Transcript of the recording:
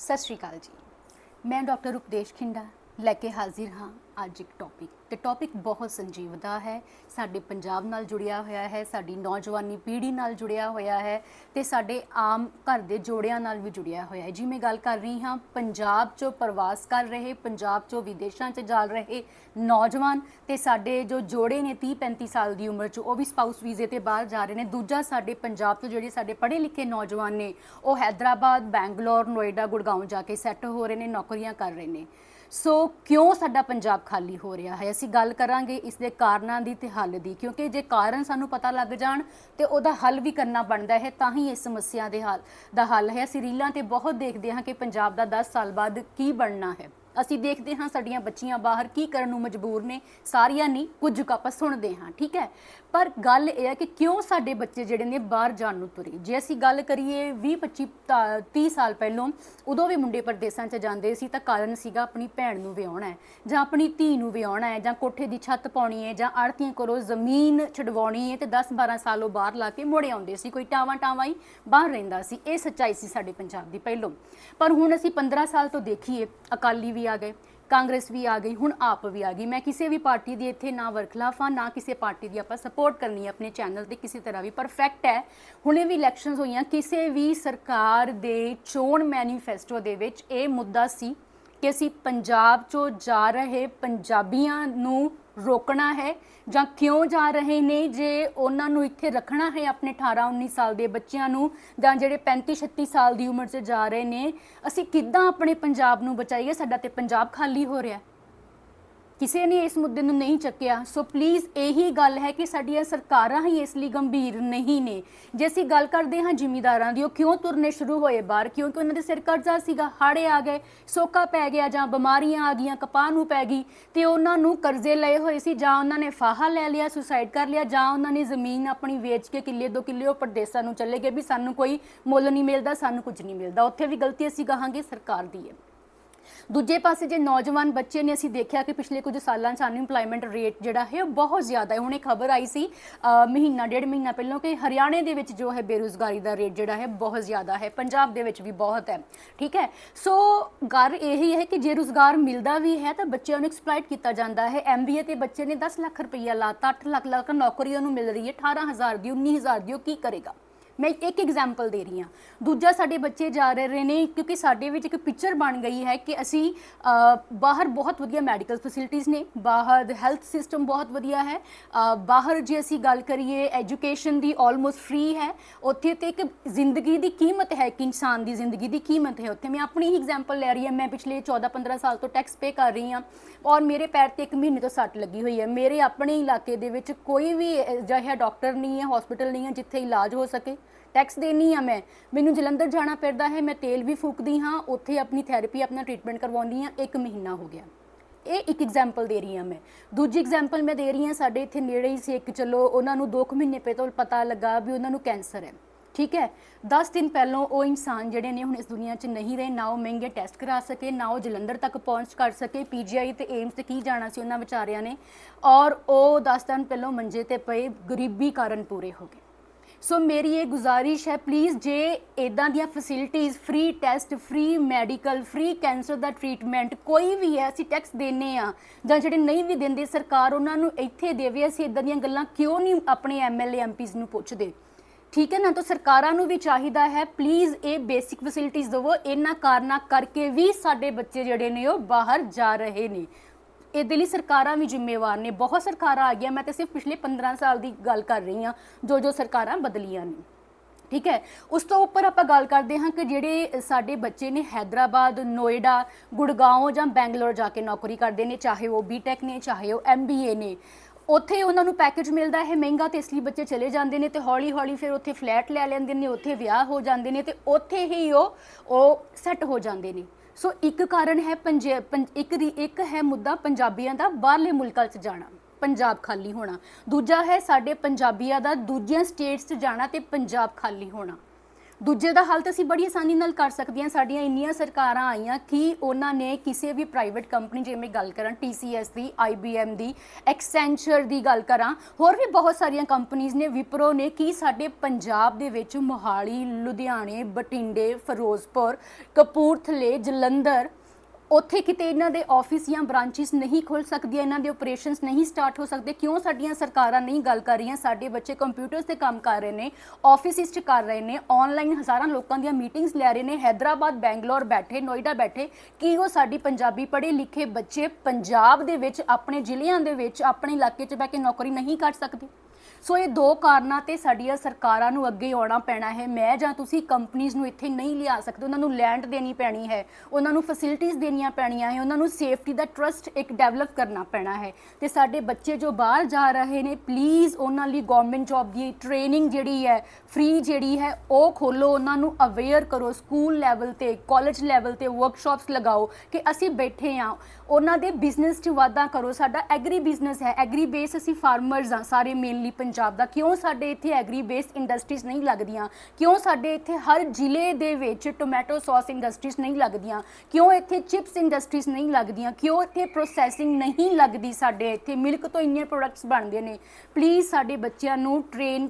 ਸਤਿ ਸ਼੍ਰੀ ਅਕਾਲ ਜੀ। ਮੈਂ ਡਾਕਟਰ ਉਪਦੇਸ਼ ਖਿੰਡਾ ਲੈ ਕੇ ਹਾਜ਼ਰ ਹਾਂ ਅੱਜ ਇੱਕ ਟੌਪਿਕ ਤੇ ਟੌਪਿਕ ਬਹੁਤ ਸੰਜੀਵਦਾ ਹੈ। ਸਾਡੇ ਪੰਜਾਬ ਨਾਲ ਜੁੜਿਆ ਹੋਇਆ ਹੈ, ਸਾਡੀ ਨੌਜਵਾਨੀ ਪੀੜ੍ਹੀ ਨਾਲ ਜੁੜਿਆ ਹੋਇਆ ਹੈ ਤੇ ਸਾਡੇ ਆਮ ਘਰ ਦੇ ਜੋੜਿਆਂ ਨਾਲ ਵੀ ਜੁੜਿਆ ਹੋਇਆ ਹੈ। ਜੀ ਮੈਂ ਗੱਲ ਕਰ ਰਹੀ ਹਾਂ, ਪੰਜਾਬ 'ਚੋਂ ਪ੍ਰਵਾਸ ਕਰ ਰਹੇ, ਪੰਜਾਬ 'ਚੋਂ ਵਿਦੇਸ਼ਾਂ 'ਚ ਜਾ ਰਹੇ ਨੌਜਵਾਨ ਤੇ ਸਾਡੇ ਜੋ ਜੋੜੇ ਨੇ 30 35 ਸਾਲ ਦੀ ਉਮਰ 'ਚ, ਉਹ ਵੀ ਸਪਾਊਸ ਵੀਜ਼ੇ ਤੇ ਬਾਹਰ ਜਾ ਰਹੇ ਨੇ। ਦੂਜਾ ਸਾਡੇ ਪੰਜਾਬ 'ਚੋਂ ਜਿਹੜੇ ਸਾਡੇ ਪੜ੍ਹੇ ਲਿਖੇ ਨੌਜਵਾਨ ਨੇ, ਉਹ ਹੈਦਰਾਬਾਦ, ਬੈਂਗਲੌਰ, ਨੋਇਡਾ ਗੁੜਗਾਉਂ ਜਾ ਕੇ ਸੈੱਟ ਹੋ ਰਹੇ ਨੇ, ਨੌਕਰੀਆਂ ਕਰ ਰਹੇ ਨੇ। ਸੋ ਕਿਉਂ ਸਾਡਾ ਪੰਜਾਬ ਖਾਲੀ ਹੋ ਰਿਹਾ ਹੈ? ਅਸੀਂ ਗੱਲ ਕਰਾਂਗੇ ਇਸ ਦੇ ਕਾਰਨਾਂ ਦੀ ਤੇ ਹੱਲ ਦੀ, ਕਿਉਂਕਿ ਜੇ ਕਾਰਨ ਸਾਨੂੰ ਪਤਾ ਲੱਗ ਜਾਣ ਤੇ ਉਹਦਾ ਹੱਲ ਵੀ ਕਰਨਾ ਬਣਦਾ ਹੈ, ਤਾਂ ਹੀ ਇਸ ਸਮੱਸਿਆ ਦੇ ਹੱਲ ਦਾ ਹੱਲ ਹੈ। ਅਸੀਂ ਰੀਲਾਂ ਤੇ ਬਹੁਤ ਦੇਖਦੇ ਹਾਂ ਕਿ ਪੰਜਾਬ ਦਾ 10 ਸਾਲ ਬਾਅਦ ਕੀ ਬਣਨਾ ਹੈ। ਅਸੀਂ ਦੇਖਦੇ ਹਾਂ ਸਾਡੀਆਂ ਬੱਚੀਆਂ ਬਾਹਰ ਕੀ ਕਰਨ ਨੂੰ ਮਜਬੂਰ ਨੇ, ਸਾਰੀਆਂ ਨਹੀਂ ਕੁਝ ਕੁ ਆਪਾਂ ਸੁਣਦੇ ਹਾਂ, ਠੀਕ ਹੈ? ਪਰ ਗੱਲ ਇਹ ਹੈ ਕਿ ਕਿਉਂ ਸਾਡੇ ਬੱਚੇ ਜਿਹੜੇ ਨੇ ਬਾਹਰ ਜਾਣ ਨੂੰ ਤੁਰੇ? ਜੇ ਅਸੀਂ ਗੱਲ ਕਰੀਏ 20 25 ਤਾਂ 30 ਸਾਲ ਪਹਿਲਾਂ, ਉਦੋਂ ਵੀ ਮੁੰਡੇ ਪਰਦੇਸਾਂ 'ਚ ਜਾਂਦੇ ਸੀ ਤਾਂ ਕਾਰਨ ਸੀਗਾ ਆਪਣੀ ਭੈਣ ਨੂੰ ਵਿਆਹਣਾ ਹੈ ਜਾਂ ਆਪਣੀ ਧੀ ਨੂੰ ਵਿਆਹਣਾ ਹੈ ਜਾਂ ਕੋਠੇ ਦੀ ਛੱਤ ਪਾਉਣੀ ਹੈ ਜਾਂ ਆੜਤੀਆਂ ਕੋਲੋਂ ਜ਼ਮੀਨ ਛਡਵਾਉਣੀ ਹੈ ਤੇ 10 12 ਸਾਲ ਉਹ ਬਾਹਰ ਲਾ ਕੇ ਮੁੜੇ ਆਉਂਦੇ ਸੀ, ਕੋਈ ਟਾਵਾਂ ਟਾਵਾਂ ਹੀ ਬਾਹਰ ਰਹਿੰਦਾ ਸੀ। ਇਹ ਸੱਚਾਈ ਸੀ ਸਾਡੇ ਪੰਜਾਬ ਦੀ ਪਹਿਲੋਂ। ਪਰ ਹੁਣ ਅਸੀਂ 15 ਸਾਲ ਤੋਂ ਦੇਖੀਏ, ਅਕਾਲੀ ਵੀ ਆ ਗਏ, ਕਾਂਗਰਸ ਵੀ ਆ ਗਈ, ਹੁਣ ਆਪ ਵੀ ਆ ਗਈ। ਮੈਂ ਕਿਸੇ ਵੀ ਪਾਰਟੀ ਦੀ ਇੱਥੇ ਨਾ ਵਰਖਲਾਫ ਹਾਂ, ਨਾ ਕਿਸੇ ਪਾਰਟੀ ਦੀ ਆਪਾਂ ਸਪੋਰਟ ਕਰਨੀ ਹੈ ਆਪਣੇ ਚੈਨਲ ਤੇ, ਕਿਸੇ ਤਰ੍ਹਾਂ ਵੀ। ਪਰਫੈਕਟ ਹੈ। ਹੁਣੇ ਵੀ ਇਲੈਕਸ਼ਨਸ ਹੋਈਆਂ, ਕਿਸੇ ਵੀ ਸਰਕਾਰ ਦੇ ਚੋਣ ਮੈਨੀਫੈਸਟੋ ਦੇ ਵਿੱਚ ਇਹ ਮੁੱਦਾ ਸੀ ਕਿ ਅਸੀਂ ਪੰਜਾਬ ਚੋਂ ਜਾ ਰਹੇ ਪੰਜਾਬੀਆਂ ਨੂੰ ਰੋਕਣਾ ਹੈ ਜਾਂ ਕਿਉਂ ਜਾ ਰਹੇ ਨੇ ਜੇ ਉਹਨਾਂ ਨੂੰ ਇੱਥੇ ਰੱਖਣਾ ਹੈ ਆਪਣੇ 18 19 ਸਾਲ ਦੇ ਬੱਚਿਆਂ ਨੂੰ ਜਾਂ ਜਿਹੜੇ 35 36 ਸਾਲ ਦੀ ਉਮਰ 'ਚ ਜਾ ਰਹੇ ਨੇ, ਅਸੀਂ ਕਿੱਦਾਂ ਆਪਣੇ ਪੰਜਾਬ ਨੂੰ ਬਚਾਈਏ? ਸਾਡਾ ਤੇ ਪੰਜਾਬ ਖਾਲੀ ਹੋ ਰਿਹਾ। ਕਿਸੇ ਨੇ ਇਸ ਮੁੱਦੇ ਨੂੰ ਨਹੀਂ ਚੱਕਿਆ। ਸੋ ਪਲੀਜ਼ ਇਹੀ ਗੱਲ ਹੈ ਕਿ ਸਾਡੀਆਂ ਸਰਕਾਰਾਂ ਹੀ ਇਸ ਲਈ ਗੰਭੀਰ ਨਹੀਂ ਨੇ। ਜੇ ਅਸੀਂ ਗੱਲ ਕਰਦੇ ਹਾਂ ਜ਼ਿਮੀਦਾਰਾਂ ਦੀ, ਉਹ ਕਿਉਂ ਤੁਰਨੇ ਸ਼ੁਰੂ ਹੋਏ ਬਾਹਰ? ਕਿਉਂਕਿ ਉਹਨਾਂ ਦੇ ਸਿਰ ਕਰਜ਼ਾ ਸੀਗਾ, ਹਾੜੇ ਆ ਗਏ, ਸੋਕਾ ਪੈ ਗਿਆ ਜਾਂ ਬਿਮਾਰੀਆਂ ਆ ਗਈਆਂ, ਕਪਾਹ ਨੂੰ ਪੈ ਗਈ, ਤੇ ਉਹਨਾਂ ਨੂੰ ਕਰਜ਼ੇ ਲਏ ਹੋਏ ਸੀ, ਜਾਂ ਉਹਨਾਂ ਨੇ ਫਾਹਾ ਲੈ ਲਿਆ, ਸੁਸਾਈਡ ਕਰ ਲਿਆ, ਜਾਂ ਉਹਨਾਂ ਨੇ ਜ਼ਮੀਨ ਆਪਣੀ ਵੇਚ ਕੇ ਕਿੱਲੇ ਦੋ ਕਿੱਲੇ ਉਹ ਪਰਦੇਸਾਂ ਨੂੰ ਚਲੇ ਗਏ, ਵੀ ਸਾਨੂੰ ਕੋਈ ਮੁੱਲ ਨਹੀਂ ਮਿਲਦਾ, ਸਾਨੂੰ ਕੁਝ ਨਹੀਂ ਮਿਲਦਾ। ਉੱਥੇ ਵੀ ਗਲਤੀ ਅਸੀਂ ਕਹਾਂਗੇ, ਸਰਕਾਰ ਦੀ ਹੈ। ਦੂਜੇ ਪਾਸੇ ਜੇ ਨੌਜਵਾਨ ਬੱਚੇ ਨੇ ਅਸੀਂ ਦੇਖਿਆ ਕਿ ਪਿਛਲੇ ਕੁਝ ਸਾਲਾਂ 'ਚ ਅਨਇੰਪਲੋਇਮੈਂਟ ਰੇਟ ਜਿਹੜਾ ਹੈ ਉਹ ਬਹੁਤ ਜ਼ਿਆਦਾ ਹੈ। ਹੁਣ ਇਹ ਖਬਰ ਆਈ ਸੀ ਮਹੀਨਾ, ਡੇਢ ਮਹੀਨਾ ਪਹਿਲਾਂ ਕਿ ਹਰਿਆਣੇ ਦੇ ਵਿੱਚ ਜੋ ਹੈ ਬੇਰੁਜ਼ਗਾਰੀ ਦਾ ਰੇਟ ਜਿਹੜਾ ਹੈ ਬਹੁਤ ਜ਼ਿਆਦਾ ਹੈ। ਪੰਜਾਬ ਦੇ ਵਿੱਚ ਵੀ ਬਹੁਤ ਹੈ। ਠੀਕ ਹੈ? ਸੋ ਗੱਲ ਇਹੀ ਹੈ ਕਿ ਜੇ ਰੁਜ਼ਗਾਰ ਮਿਲਦਾ ਵੀ ਹੈ ਤਾਂ ਬੱਚਿਆਂ ਨੂੰ ਐਕਸਪਲੋਇਟ ਕੀਤਾ ਜਾਂਦਾ ਹੈ। ਐਮਬੀਏ ਤੇ ਬੱਚੇ ਨੇ 10 ਲੱਖ ਰੁਪਈਆ ਲਾਤਾ 8 ਲੱਖ ਲੱਖ ਨੌਕਰੀ ਉਹਨੂੰ ਮਿਲ ਰਹੀ ਹੈ। 18000 ਦੀ 19000 ਦੀ ਉਹ ਕੀ ਕਰੇਗਾ? ਮੈਂ ਇੱਕ ਐਗਜ਼ਾਮਪਲ ਦੇ ਰਹੀ ਹਾਂ। ਦੂਜਾ ਸਾਡੇ ਬੱਚੇ ਜਾ ਰਹੇ ਨੇ ਕਿਉਂਕਿ ਸਾਡੇ ਵਿੱਚ ਇੱਕ ਪਿਕਚਰ ਬਣ ਗਈ ਹੈ ਕਿ ਅਸੀਂ ਬਾਹਰ ਬਹੁਤ ਵਧੀਆ ਮੈਡੀਕਲ ਫੈਸਿਲਿਟੀਆਂ ਨੇ, ਬਾਹਰ ਹੈਲਥ ਸਿਸਟਮ ਬਹੁਤ ਵਧੀਆ ਹੈ ਬਾਹਰ ਜੇ ਅਸੀਂ ਗੱਲ ਕਰੀਏ ਐਜੂਕੇਸ਼ਨ ਦੀ ਆਲਮੋਸਟ ਫ੍ਰੀ ਹੈ, ਉੱਥੇ ਤੇ ਇੱਕ ਜ਼ਿੰਦਗੀ ਦੀ ਕੀਮਤ ਹੈ ਕਿ ਇਨਸਾਨ ਦੀ ਜ਼ਿੰਦਗੀ ਦੀ ਕੀਮਤ ਹੈ ਉੱਥੇ। ਮੈਂ ਆਪਣੀ ਹੀ ਐਗਜ਼ਾਮਪਲ ਲੈ ਰਹੀ ਹਾਂ, ਮੈਂ ਪਿਛਲੇ 14-15 ਸਾਲ ਤੋਂ ਟੈਕਸ ਪੇ ਕਰ ਰਹੀ ਹਾਂ ਔਰ ਮੇਰੇ ਪੈਰ ਤੇ ਇੱਕ ਮਹੀਨੇ ਤੋਂ ਸੱਟ ਲੱਗੀ ਹੋਈ ਹੈ। ਮੇਰੇ ਆਪਣੇ ਇਲਾਕੇ ਦੇ ਵਿੱਚ ਕੋਈ ਵੀ ਅਜਿਹਾ ਡਾਕਟਰ ਨਹੀਂ ਹੈ ਹਸਪੀਟਲ ਨਹੀਂ ਹੈ ਜਿੱਥੇ ਇਲਾਜ ਹੋ ਸਕੇ। ਟੈਕਸ ਦੇਣੀ ਆ ਮੈਂ। ਮੈਨੂੰ ਜਲੰਧਰ ਜਾਣਾ ਪੈਂਦਾ ਹੈ, ਮੈਂ ਤੇਲ ਵੀ ਫੂਕਦੀ ਹਾਂ, ਉੱਥੇ ਆਪਣੀ ਥੈਰੇਪੀ ਆਪਣਾ ਟ੍ਰੀਟਮੈਂਟ ਕਰਵਾਉਂਦੀ ਹਾਂ, ਇੱਕ ਮਹੀਨਾ ਹੋ ਗਿਆ। ਇਹ ਇੱਕ ਐਗਜ਼ਾਮਪਲ ਦੇ ਰਹੀ ਹਾਂ ਮੈਂ। ਦੂਜੀ ਐਗਜ਼ਾਮਪਲ ਮੈਂ ਦੇ ਰਹੀ ਹਾਂ, ਸਾਡੇ ਇੱਥੇ ਨੇੜੇ ਹੀ ਸੀ ਇੱਕ, ਚਲੋ ਉਹਨਾਂ ਨੂੰ 2 ਮਹੀਨੇ ਪਹਿਲਾਂ ਪਤਾ ਲੱਗਾ ਵੀ ਉਹਨਾਂ ਨੂੰ ਕੈਂਸਰ ਹੈ। ਠੀਕ ਹੈ? 10 ਦਿਨ ਪਹਿਲਾਂ ਉਹ ਇਨਸਾਨ ਜਿਹੜੇ ਨੇ ਹੁਣ ਇਸ ਦੁਨੀਆ 'ਚ ਨਹੀਂ ਰਹੇ, ਨਾ ਉਹ ਮਹਿੰਗੇ ਟੈਸਟ ਕਰਾ ਸਕੇ, ਨਾ ਉਹ ਜਲੰਧਰ ਤੱਕ ਪਹੁੰਚ ਕਰ ਸਕੇ। ਪੀਜੀਆਈ ਤੇ ਏਮਸ ਤੇ ਕੀ ਜਾਣਾ ਸੀ ਉਹਨਾਂ ਵਿਚਾਰਿਆਂ ਨੇ? ਔਰ ਉਹ 10 ਦਿਨ ਪਹਿਲਾਂ ਮੰਜੇ ਤੇ ਪਏ, ਗਰੀਬੀ ਕਾਰਨ ਪੂਰੇ ਹੋ ਗਏ। ਸੋ ਮੇਰੀ ਇਹ ਗੁਜ਼ਾਰਿਸ਼ ਹੈ ਪਲੀਜ਼ ਜੇ ਇਦਾਂ ਦੀਆਂ ਫੈਸਿਲਿਟੀਆਂ free test free medical free cancer ਦਾ ਟ੍ਰੀਟਮੈਂਟ ਕੋਈ ਵੀ ਹੈ, ਅਸੀਂ ਟੈਕਸ ਦੇਨੇ ਆ, ਜਾਂ ਜਿਹੜੇ ਨਹੀਂ ਵੀ ਦਿੰਦੇ ਸਰਕਾਰ ਉਹਨਾਂ ਨੂੰ ਇੱਥੇ ਦੇਵੇ, ਅਸੀਂ ਇਦਾਂ ਦੀਆਂ ਗੱਲਾਂ ਕਿਉਂ ਨਹੀਂ ਆਪਣੇ ਐਮਐਲਏ ਐਮਪੀਜ਼ ਨੂੰ ਪੁੱਛਦੇ? ਠੀਕ ਹੈ ਨਾ? ਤਾਂ ਸਰਕਾਰਾਂ ਨੂੰ ਵੀ ਚਾਹੀਦਾ ਹੈ ਪਲੀਜ਼ ਇਹ ਬੇਸਿਕ ਫੈਸਿਲਿਟੀਆਂ ਦਿਵੋ, ਇਹਨਾਂ ਕਾਰਨਾਂ ਕਰਕੇ ਵੀ ਸਾਡੇ ਬੱਚੇ ਜਿਹੜੇ ਨੇ ਉਹ ਬਾਹਰ ਜਾ ਰਹੇ ਨੇ। ਇਹਦੇ ਲਈ ਸਰਕਾਰਾਂ ਵੀ ਜ਼ਿੰਮੇਵਾਰ ਨੇ। ਬਹੁਤ ਸਰਕਾਰਾਂ ਆ ਗਈਆਂ। ਮੈਂ ਤਾਂ ਸਿਰਫ ਪਿਛਲੇ 15 ਸਾਲ ਦੀ ਗੱਲ ਕਰ ਰਹੀ ਹਾਂ। ਜੋ ਜੋ ਸਰਕਾਰਾਂ ਬਦਲੀਆਂ ਨੇ। ਠੀਕ ਹੈ? ਉਸ ਤੋਂ ਉੱਪਰ ਆਪਾਂ ਗੱਲ ਕਰਦੇ ਹਾਂ ਕਿ ਜਿਹੜੇ ਸਾਡੇ ਬੱਚੇ ਨੇ ਹੈਦਰਾਬਾਦ, ਨੋਇਡਾ ਗੁੜਗਾਉਂ ਜਾਂ ਬੈਂਗਲੌਰ ਜਾ ਕੇ ਨੌਕਰੀ ਕਰਦੇ ਨੇ, ਚਾਹੇ ਉਹ ਬੀਟੈਕ ਨੇ, ਚਾਹੇ ਉਹ ਐਮਬੀਏ ਨੇ। ਉੱਥੇ ਉਹਨਾਂ ਨੂੰ ਪੈਕੇਜ ਮਿਲਦਾ ਹੈ, ਮਹਿੰਗਾ ਤੇ ਇਸ ਲਈ ਬੱਚੇ ਚਲੇ ਜਾਂਦੇ ਨੇ ਤੇ ਹੌਲੀ ਹੌਲੀ ਫਿਰ ਉੱਥੇ ਫਲੈਟ ਲੈ ਲੈਂਦੇ ਨੇ, ਉੱਥੇ ਵਿਆਹ ਹੋ ਜਾਂਦੇ ਨੇ ਤੇ ਉੱਥੇ ਹੀ ਉਹ ਉਹ ਸੈੱਟ ਹੋ ਜਾਂਦੇ ਨੇ। ਸੋ ਇੱਕ ਕਾਰਨ ਹੈ ਪੰਜ- ਇੱਕ ਦੀ ਇੱਕ ਹੈ ਮੁੱਦਾ ਪੰਜਾਬੀਆਂ ਦਾ ਬਾਹਰਲੇ ਮੁਲਕਾਂ 'ਚ ਜਾਣਾ, ਪੰਜਾਬ ਖਾਲੀ ਹੋਣਾ। ਦੂਜਾ ਹੈ ਸਾਡੇ ਪੰਜਾਬੀਆਂ ਦਾ ਦੂਜੀਆਂ ਸਟੇਟਸ 'ਚ ਜਾਣਾ ਤੇ ਪੰਜਾਬ ਖਾਲੀ ਹੋਣਾ। ਦੂਜੇ ਦਾ ਹੱਲ ਤਾਂ ਅਸੀਂ ਬੜੀ ਆਸਾਨੀ ਨਾਲ ਕਰ ਸਕਦੇ ਹਾਂ ਸਾਡੀਆਂ ਇੰਨੀਆਂ ਸਰਕਾਰਾਂ ਆਈਆਂ ਕਿ ਉਹਨਾਂ ਨੇ ਕਿਸੇ ਵੀ ਪ੍ਰਾਈਵੇਟ ਕੰਪਨੀ ਜਿਵੇਂ ਗੱਲ ਕਰਾਂ TCS ਦੀ IBM ਦੀ ਐਕਸੈਂਚਰ ਦੀ ਗੱਲ ਕਰਾਂ, ਹੋਰ ਵੀ ਬਹੁਤ ਸਾਰੀਆਂ ਕੰਪਨੀਆਂ ਨੇ ਵਿਪਰੋ ਨੇ ਕੀ ਸਾਡੇ ਪੰਜਾਬ ਦੇ ਵਿੱਚ ਮੋਹਾਲੀ, ਲੁਧਿਆਣੇ ਬਟਿੰਡੇ ਫਿਰੋਜ਼ਪੁਰ, ਕਪੂਰਥਲੇ, ਜਲੰਧਰ ਉੱਥੇ ਕਿਤੇ ਇਹਨਾਂ ਦੇ ਆਫਿਸ ਜਾਂ ਬ੍ਰਾਂਚਿਸ ਨਹੀਂ ਖੁੱਲ ਸਕਦੀਆਂ, ਇਹਨਾਂ ਦੇ ਆਪਰੇਸ਼ਨਸ ਨਹੀਂ ਸਟਾਰਟ ਹੋ ਸਕਦੇ। ਕਿਉਂ ਸਾਡੀਆਂ ਸਰਕਾਰਾਂ ਨਹੀਂ ਗੱਲ ਕਰ ਰਹੀਆਂ? ਸਾਡੇ ਬੱਚੇ ਕੰਪਿਊਟਰਸ ਤੇ ਕੰਮ ਕਰ ਰਹੇ ਨੇ ਆਫਿਸਿਸ 'ਚ ਕਰ ਰਹੇ ਨੇ ਆਨਲਾਈਨ ਹਜ਼ਾਰਾਂ ਲੋਕਾਂ ਦੀਆਂ ਮੀਟਿੰਗਸ ਲੈ ਰਹੇ ਨੇ ਹైదరాబాద్ ਬੈਂਗਲੌਰ ਬੈਠੇ, ਨੋਇਡਾ ਬੈਠੇ। ਕੀ ਉਹ ਸਾਡੀ ਪੰਜਾਬੀ ਪੜ੍ਹੇ ਲਿਖੇ ਬੱਚੇ ਪੰਜਾਬ ਦੇ ਵਿੱਚ, ਆਪਣੇ ਜ਼ਿਲ੍ਹਿਆਂ ਦੇ ਵਿੱਚ, ਆਪਣੇ ਇਲਾਕੇ 'ਚ ਬੈ ਕੇ ਨੌਕਰੀ ਨਹੀਂ ਕਰ ਸਕਦੇ? ਸੋ ਇਹ ਦੋ ਕਾਰਨਾਂ ਤੇ ਸਾਡੀਆਂ ਸਰਕਾਰਾਂ ਨੂੰ ਅੱਗੇ ਆਉਣਾ ਪੈਣਾ ਹੈ। ਮੈਂ ਜਾਂ ਤੁਸੀਂ ਕੰਪਨੀਆਂ ਨੂੰ ਇੱਥੇ ਨਹੀਂ ਲਿਆ ਸਕਦੇ। ਉਹਨਾਂ ਨੂੰ ਲੈਂਡ ਦੇਣੀ ਪੈਣੀ ਹੈ। ਉਹਨਾਂ ਨੂੰ ਫੈਸਿਲਿਟੀਆਂ ਦੇਣੀਆਂ ਪੈਣੀਆਂ ਹੈ। ਉਹਨਾਂ ਨੂੰ ਸੇਫਟੀ ਦਾ ਟਰਸਟ ਇੱਕ ਡਿਵੈਲਪ ਕਰਨਾ ਪੈਣਾ ਹੈ। ਤੇ ਸਾਡੇ ਬੱਚੇ ਜੋ ਬਾਹਰ ਜਾ ਰਹੇ ਨੇ ਪਲੀਜ਼ ਉਹਨਾਂ ਲਈ ਗਵਰਨਮੈਂਟ ਜੌਬ ਦੀ ਟ੍ਰੇਨਿੰਗ ਜਿਹੜੀ ਹੈ ਫ੍ਰੀ ਜਿਹੜੀ ਹੈ, ਉਹ ਖੋਲੋ ਉਹਨਾਂ ਨੂੰ ਅਵੇਅਰ ਕਰੋ। ਸਕੂਲ ਲੈਵਲ ਤੇ ਕਾਲਜ ਲੈਵਲ ਤੇ ਵਰਕਸ਼ਾਪਸ ਲਗਾਓ ਕਿ ਅਸੀਂ ਬੈਠੇ ਆ ਉਹਨਾਂ ਦੇ ਬਿਜ਼ਨਸ 'ਚ ਵਾਧਾ ਕਰੋ। ਸਾਡਾ ਐਗਰੀ ਬਿਜ਼ਨਸ ਹੈ। ਐਗਰੀ ਬੇਸ ਅਸੀਂ ਫਾਰਮਰਸ ਆ ਸਾਰੇ ਮੇਨਲੀ ਪੰਜਾਬ ਦਾ, ਕਿਉਂ ਸਾਡੇ ਇੱਥੇ ਐਗਰੀ ਬੇਸ ਇੰਡਸਟਰੀਜ਼ ਨਹੀਂ ਲੱਗਦੀਆਂ? ਕਿਉਂ ਸਾਡੇ ਇੱਥੇ ਹਰ ਜ਼ਿਲ੍ਹੇ ਦੇ ਵਿੱਚ ਟੋਮੈਟੋ ਸੌਸ ਇੰਡਸਟਰੀਜ਼ ਨਹੀਂ ਲੱਗਦੀਆਂ? ਕਿਉਂ ਇੱਥੇ ਚਿਪਸ ਇੰਡਸਟਰੀਜ਼ ਨਹੀਂ ਲੱਗਦੀਆਂ? ਕਿਉਂ ਇੱਥੇ ਪ੍ਰੋਸੈਸਿੰਗ ਨਹੀਂ ਲੱਗਦੀ ਸਾਡੇ ਇੱਥੇ? ਮਿਲਕ ਤੋਂ ਇੰਨੇ ਪ੍ਰੋਡਕਟਸ ਬਣਦੇ ਨੇ। ਪਲੀਜ਼ ਸਾਡੇ ਬੱਚਿਆਂ ਨੂੰ ਟ੍ਰੇਨ